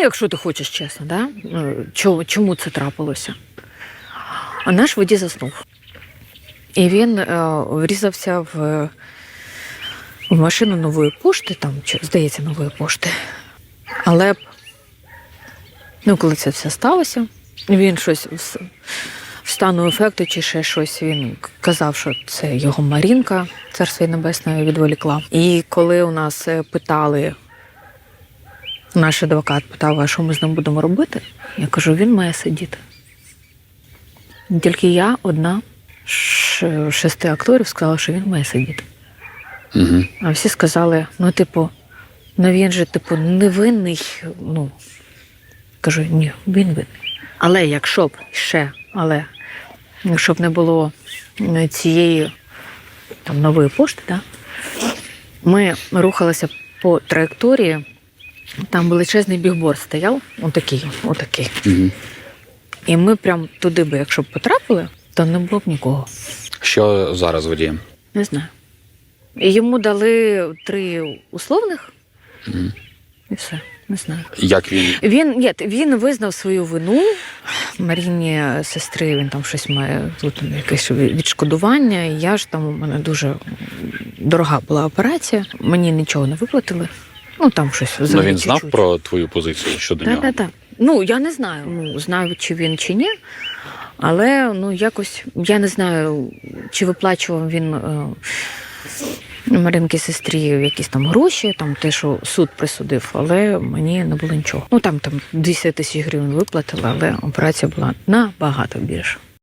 якщо ти хочеш чесно, да? Ну, чому, це трапилося? А наш водій заснув. І він е, врізався в, машину нової пошти, там, здається, нової пошти. Але ну, коли це все сталося, він щось в, в стану ефекту чи ще щось він казав, що це його Марінка, царство небесне, відволікла. І коли у нас е, питали, наш адвокат питав, а що ми з ним будемо робити, я кажу, він має сидіти. Тільки я одна з шести акторів сказала, що він має сидіти. Угу. А всі сказали: ну, типу, ну він же, типу, невинний. Ну, кажу, ні, він винний. Але якщо б ще, але якщо б не було е, цієї там, нової пошти, да, ми рухалися по траєкторії, там величезний бігборд стояв, отакий, отакий. Угу. І ми прям туди би, якщо б потрапили, то не було б нікого. Що зараз водієм? Не знаю. І йому дали три условних, Мгм. і все, не знаю. Як він Він, ні, він визнав свою вину. Маріні сестри він там щось має тут якесь відшкодування. Я ж там у мене дуже дорога була операція. Мені нічого не виплатили. Ну там щось ну, він знав чуть-чуть. про твою позицію щодо Так, нього? так, так. Ну, я не знаю, ну, знаю, чи він чи ні. Але ну якось я не знаю, чи виплачував він е, Маринки сестрі якісь там гроші, там те, що суд присудив, але мені не було нічого. Ну там там 10 тисяч гривень виплатили, але операція була набагато більше.